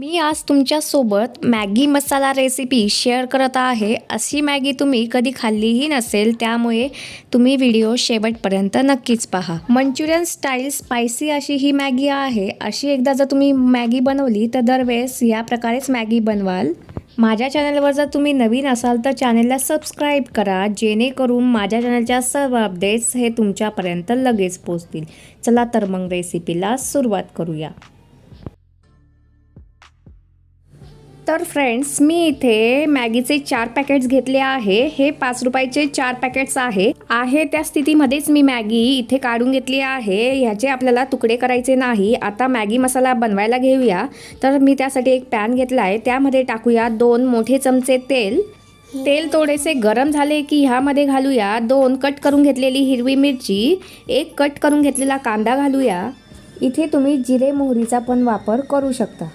मी आज तुमच्यासोबत मॅगी मसाला recipe share करत आहे. अशी मॅगी तुम्ही कधी खाल्लीही नसेल त्यामुळे तुम्ही व्हिडिओ शेवटपर्यंत नक्कीच पहा. मंचुरियन स्टाईल स्पायसी अशी ही मॅगी आहे. अशी एकदा जर तुम्ही मॅगी बनवली तर दरवेळेस या प्रकारेच मॅगी बनवाल. माझ्या चॅनलवर जर तुम्ही नवीन असाल तर चॅनलला सबस्क्राईब करा जेणेकरून माझ्या चॅनलच्या सर्व अपडेट्स हे तुमच्यापर्यंत लगेच पोचतील चला तर मग रेसिपीला सुरुवात करूया. तर फ्रेंड्स मी इथे मॅगीचे चार पॅकेट्स घेतले आहे. हे पाच रुपयाचे चार पॅकेट्स आहे. आहे त्या स्थितीमध्येच मी मॅगी इथे काढून घेतली आहे. ह्याचे आपल्याला तुकडे करायचे नाही. आता मॅगी मसाला बनवायला घेऊया. तर मी त्यासाठी एक पॅन घेतला आहे त्यामध्ये टाकूया दोन मोठे चमचे तेल. तेल थोडेसे गरम झाले की ह्यामध्ये घालूया दोन कट करून घेतलेली हिरवी मिरची. एक कट करून घेतलेला कांदा घालूया. इथे तुम्ही जिरे मोहरीचा पण वापर करू शकता.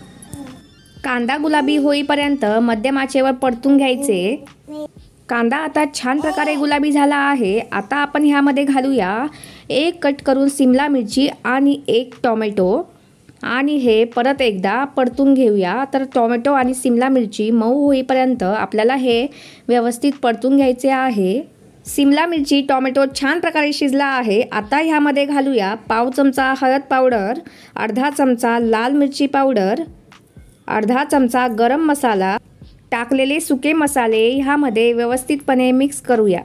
कांदा गुलाबी होईपर्यंत मध्यम आचेवर परतून घ्यायचे. कांदा आता छान प्रकारे गुलाबी झाला आहे. आता आपण ह्यामध्ये घालूया एक कट करून सिमला मिरची आणि एक टॉमॅटो. आणि हे परत एकदा परतून घेऊया. तर टॉमॅटो आणि सिमला मिरची मऊ होईपर्यंत आपल्याला हे व्यवस्थित परतून घ्यायचे आहे. सिमला मिरची टॉमॅटो छान प्रकारे शिजला आहे. आता ह्यामध्ये घालूया पाव चमचा हळद पावडर अर्धा चमचा लाल मिरची पावडर अर्धा चमचा गरम मसाला टाकलेले सुके मसाले ह्यामध्ये व्यवस्थितपणे मिक्स करूया.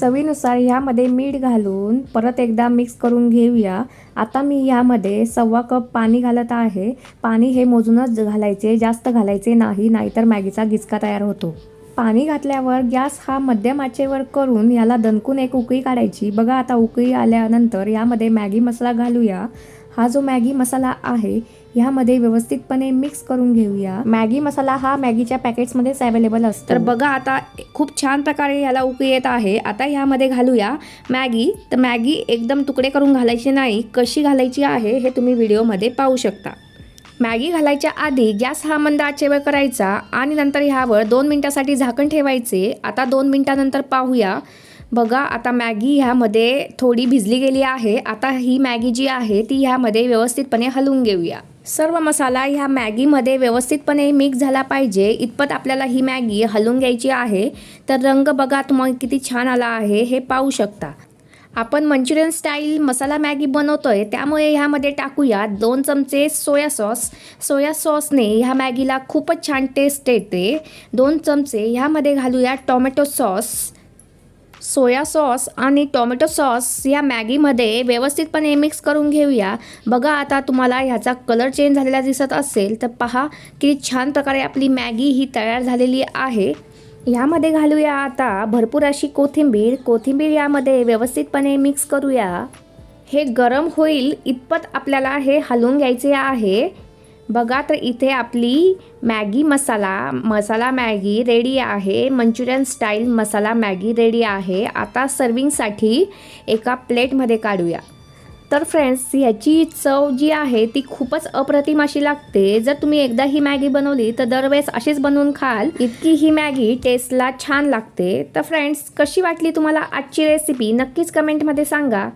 चवीनुसार ह्यामध्ये मीठ घालून परत एकदा मिक्स करून घेऊया. आता मी ह्यामध्ये सव्वा कप पाणी घालत आहे. पाणी हे मोजूनच घालायचे जास्त घालायचे नाही नाहीतर मॅगीचा गिचका तयार होतो. पाणी घातल्यावर गॅस हा मध्यम आचेवर करून याला दणकून एक उकळी काढायची. बघा आता उकळी आल्यानंतर यामध्ये मॅगी मसाला घालूया. हा जो मॅगी मसाला आहे ह्यामध्ये व्यवस्थितपणे मिक्स करून घेऊया. मॅगी मसाला हा मॅगीच्या पॅकेट्समध्येच अवेलेबल असतो. तर बघा आता खूप छान प्रकारे ह्याला उकळी येत आहे. आता ह्यामध्ये घालूया मॅगी. तर मॅगी एकदम तुकडे करून घालायची नाही कशी घालायची आहे हे तुम्ही व्हिडिओमध्ये पाहू शकता. मॅगी घालायच्या आधी गॅस हा मंद आचेवर करायचा आणि नंतर ह्यावर दोन मिनटासाठी झाकण ठेवायचे. आता दोन मिनटानंतर पाहूया. बघा आता मॅगी ह्यामध्ये थोडी भिजली गेली आहे. आता ही मॅगी जी आहे ती ह्यामध्ये व्यवस्थितपणे हलवून घेऊया. सर्व मसाला ह्या मॅगीमध्ये व्यवस्थितपणे मिक्स झाला पाहिजे. इतपत आपल्याला ही मॅगी हलवून घ्यायची आहे. तर रंग बघा तुम्हाला किती छान आला आहे हे पाहू शकता. आपण मंचुरियन स्टाईल मसाला मॅगी बनवतो आहे त्यामुळे ह्यामध्ये टाकूया दोन चमचे सोया सॉस. सोया सॉसने ह्या मॅगीला खूपच छान टेस्ट येते. दोन चमचे ह्यामध्ये घालूया टोमॅटो सॉस. सोया सॉस आणि टोमॅटो सॉस या मॅगीमध्ये व्यवस्थितपणे मिक्स करून घेऊया. बघा आता तुम्हाला ह्याचा कलर चेंज झालेला दिसत असेल तर पहा किती छान प्रकारे आपली मॅगी ही तयार झालेली आहे. यामध्ये घालूया आता भरपूर अशी कोथिंबीर. कोथिंबीर यामध्ये व्यवस्थितपणे मिक्स करूया. हे गरम होईल इतपत आपल्याला हे हलवून घ्यायचे आहे. बघा तर इथे आपली Maggi masala masala Maggi ready आहे. Manchurian style masala Maggi ready आहे. आता सर्विंगसाठी एका प्लेटमध्ये काढूया. तर फ्रेंड्स ह्याची चव जी आहे ती खूपच अप्रतिम अशी लागते. जर तुम्ही एकदा ही मॅगी बनवली तर दरवेळेस अशीच बनवून खाल. इतकी ही मॅगी टेस्टला छान लागते. तर फ्रेंड्स कशी वाटली तुम्हाला आजची रेसिपी नक्कीच कमेंटमध्ये सांगा.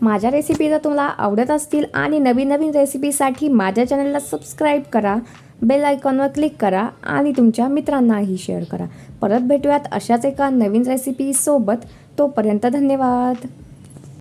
माझ्या रेसिपी जर तुम्हाला आवडत असतील आणि नवीन नवीन रेसिपीसाठी माझ्या चॅनलला सबस्क्राईब करा बेल आयकॉनवर क्लिक करा आणि तुमच्या मित्रांनाही शेअर करा. परत भेटूयात अशाच एका नवीन रेसिपीसोबत तोपर्यंत धन्यवाद.